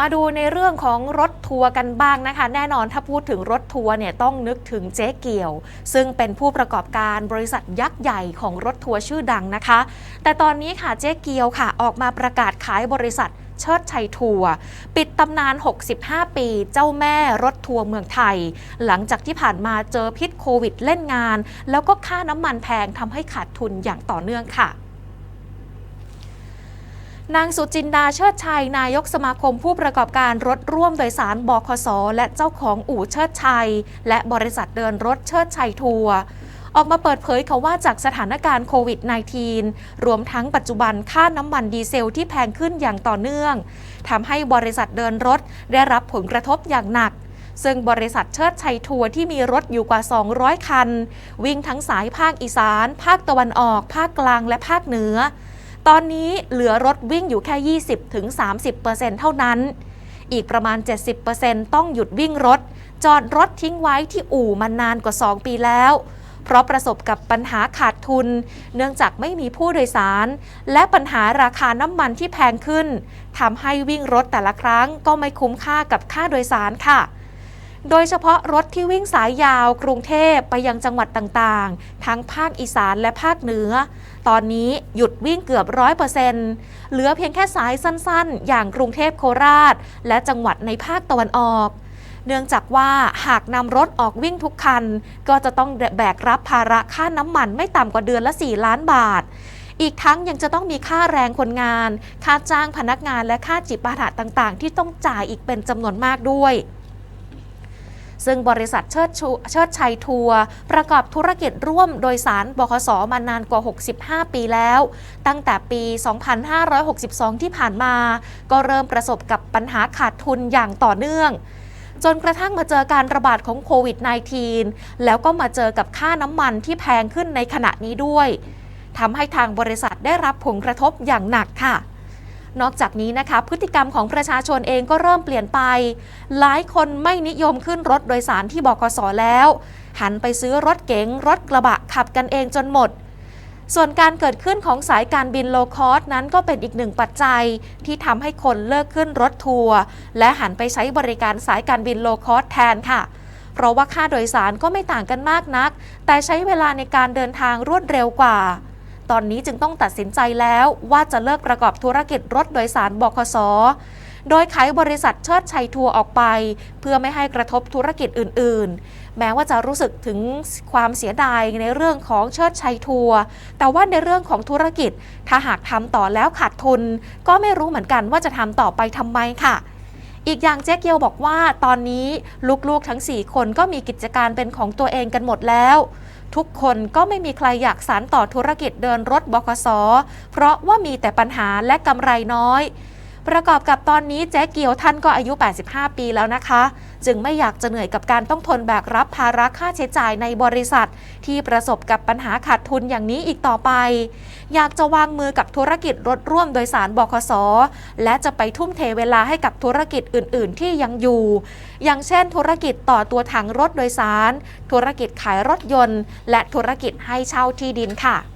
มาดูในเรื่องของรถทัวร์กันบ้างนะคะ แน่นอนถ้าพูดถึงรถทัวร์เนี่ยต้องนึกถึงเจ๊เกี่ยว ซึ่งเป็นผู้ประกอบการบริษัทยักษ์ใหญ่ของรถทัวร์ชื่อดังนะคะ แต่ตอนนี้ค่ะเจ๊เกียวค่ะ ออกมาประกาศขายบริษัทเชิดชัยทัวร์ปิดตำนาน 65 ปีเจ้าแม่รถทัวร์เมืองไทย หลังจากที่ผ่านมาเจอพิษโควิดเล่นงาน แล้วก็ค่าน้ำมันแพงทำให้ขาดทุนอย่างต่อเนื่องค่ะ นางสุจินดาเชิดชัย นายกสมาคมผู้ประกอบการรถร่วมโดยสารบคส และเจ้าของอู่เชิดชัย และบริษัทเดินรถเชิดชัยทัวร์ออกมาเปิดเผยเขาว่าจากสถานการณ์โควิด -19 รวมทั้งปัจจุบันค่าน้ำมันดีเซลที่แพงขึ้นอย่างต่อเนื่องทำให้บริษัทเดินรถได้รับผลกระทบอย่างหนัก ซึ่งบริษัทเชิดชัยทัวร์ที่มีรถอยู่กว่า 200 คัน วิ่งทั้งสายภาคอีสาน ภาคตะวันออก ภาคกลางและภาคเหนือ ตอนนี้เหลือรถวิ่งอยู่แค่ 20-30%เท่านั้น อีกประมาณ 70%ต้องหยุดวิ่งรถ จอดรถทิ้งไว้ที่อู่มานานกว่า 2 ปีแล้ว เพราะประสบกับปัญหาขาดทุน เนื่องจากไม่มีผู้โดยสาร และปัญหาราคาน้ำมันที่แพงขึ้นทำให้วิ่งรถแต่ละครั้งก็ไม่คุ้มค่ากับค่าโดยสารค่ะ โดยเฉพาะรถที่วิ่งสายยาวกรุงเทพไปยังจังหวัดต่างๆ ทั้งภาคอีสานและภาคเหนือ ตอนนี้หยุดวิ่งเกือบร้อยเปอร์เซ็นต์เหลือเพียงแค่สายสั้นๆ อย่างกรุงเทพโคราช และจังหวัดในภาคตะวันออกเนื่องจากว่าหากนำรถออกวิ่งทุกคัน ก็จะต้องแบกรับภาระค่าน้ำมันไม่ต่ำกว่าเดือนละ 4 ล้านบาท อีกทั้งยังจะต้องมีค่าแรงคนงาน ค่าจ้างพนักงานและค่าจิปาถะต่างๆ ที่ต้องจ่ายอีกเป็นจำนวนมากด้วย ซึ่งบริษัทเชิดชูเชิดชัยทัวร์ประกอบธุรกิจร่วมโดยสารบขสมานานกว่า 65 ปีแล้ว ตั้งแต่ปี 2562 ที่ผ่านมา ก็เริ่มประสบกับปัญหาขาดทุนอย่างต่อเนื่องจนกระทั่งมาเจอการระบาดของโควิด -19 แล้วก็มาเจอกับค่าน้ำมันที่แพงขึ้นในขณะนี้ด้วย ทำให้ทางบริษัทได้รับผลกระทบอย่างหนักค่ะ นอกจากนี้นะคะ พฤติกรรมของประชาชนเองก็เริ่มเปลี่ยนไป หลายคนไม่นิยมขึ้นรถโดยสารที่บกสแล้ว หันไปซื้อรถเก๋งรถกระบะขับกันเองจนหมด ส่วนการเกิดขึ้นของสายการบินโลคอสนั้นก็เป็นอีกหนึ่งปัจจัย ที่ทำให้คนเลิกขึ้นรถทัวร์และหันไปใช้บริการสายการบินโลคอสแทนค่ะเพราะว่าค่าโดยสารก็ไม่ต่างกันมากนัก แต่ใช้เวลาในการเดินทางรวดเร็วกว่า ตอนนี้จึงต้องตัดสินใจแล้วว่าจะเลิกประกอบธุรกิจรถโดยสารบขสโดยขายบริษัทเชิดชัยทัวร์ออกไป เพื่อไม่ให้กระทบธุรกิจอื่น ๆ แม้ว่าจะรู้สึกถึงความเสียดายในเรื่องของเชิดชัยทัวร์แต่ว่าในเรื่องของธุรกิจ ถ้าหากทำต่อแล้วขาดทุน ก็ไม่รู้เหมือนกันว่าจะทำต่อไปทำไมค่ะ อีกอย่างเจ๊เกียวบอกว่าตอนนี้ลูกๆทั้ง 4 คนก็มีกิจการเป็นของตัวเองกันหมดแล้ว ทุกคนก็ไม่มีใครอยากสานต่อธุรกิจเดินรถบคสเพราะว่ามีแต่ปัญหาและกำไรน้อย ประกอบกับตอนนี้เจ๊เกียวท่านก็อายุ 85 ปีแล้วนะคะ จึงไม่อยากจะเหนื่อยกับการต้องทนแบกรับภาระค่าใช้จ่ายในบริษัท ที่ประสบกับปัญหาขาดทุนอย่างนี้อีกต่อไป อยากจะวางมือกับธุรกิจรถร่วมโดยสารบขสและจะไปทุ่มเทเวลาให้กับธุรกิจอื่น ๆ ที่ยังอยู่ อย่างเช่น ธุรกิจต่อตัวถังรถโดยสาร ธุรกิจขายรถยนต์ และธุรกิจให้เช่าที่ดินค่ะ